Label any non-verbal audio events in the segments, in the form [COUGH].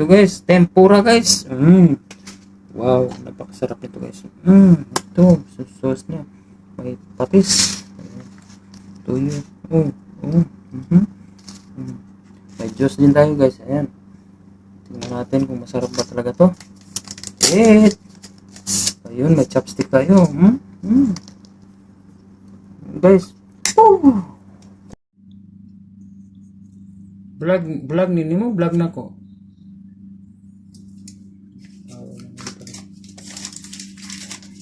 Ito guys, tempura guys. Mm. Wow, napakasarap nito guys. Mm. Ito, sauce niya. May patis. Tuyo. Oh, oh. Mhm. Mm. May juice din tayo guys. Ayan. Tingnan natin kung masarap ba talaga to. Wait. Ayun, may chopstick tayo. Hmm? Hmm. Guys. Woo! Vlog, vlog nini mo, vlog na ko.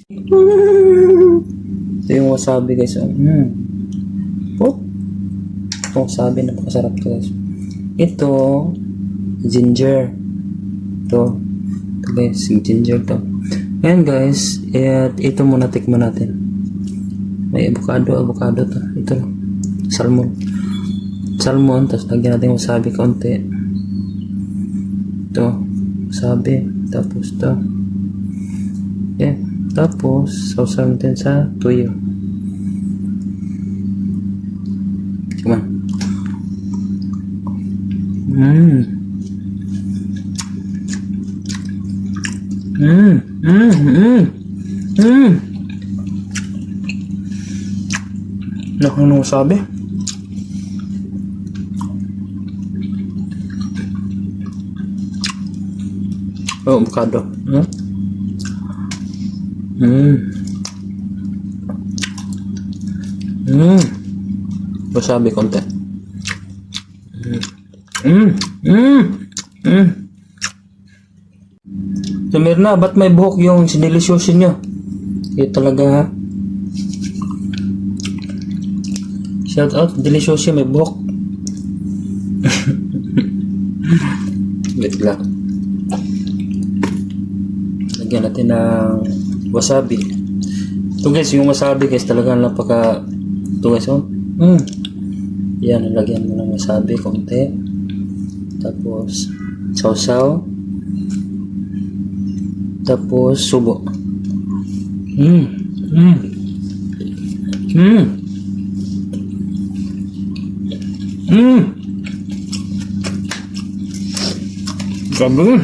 Ito yung wasabi guys. Oh. Mm. Oh. Ito wasabi, napakasarap to guys. Ito, ginger. Ito. Ito guys, ginger to. Ayan guys, eh, ito muna tikman natin. May avocado, avocado to. Ito, salmon. Salmon, tapos lagyan natin wasabi konti. Ito, wasabi. Tapos to. Yeah. Tapos, sausaw natin sa tuyo. Come on. Mmm. Mmm. Mmm. Mmm. Mmm. Naku, ano sabi? Oh, avocado. Hmm? Mmm. Mmm. Wasabi konti. Mmm. Mmm. Mmm. So, Mirna, ba't may buhok yung sinilisyosin nyo? Ito talaga ha. Shout out, delisyoso may buhok. [LAUGHS] Wait lang. Lagyan natin ng wasabi. Ito guys, yung wasabi guys, talagang napaka... Ito guys, oh. Mm. Yan, lagyan mo ng wasabi, konti. Tapos, sausaw. Tapos, subo. Mm. Mm. Mm. Mm. Grabe.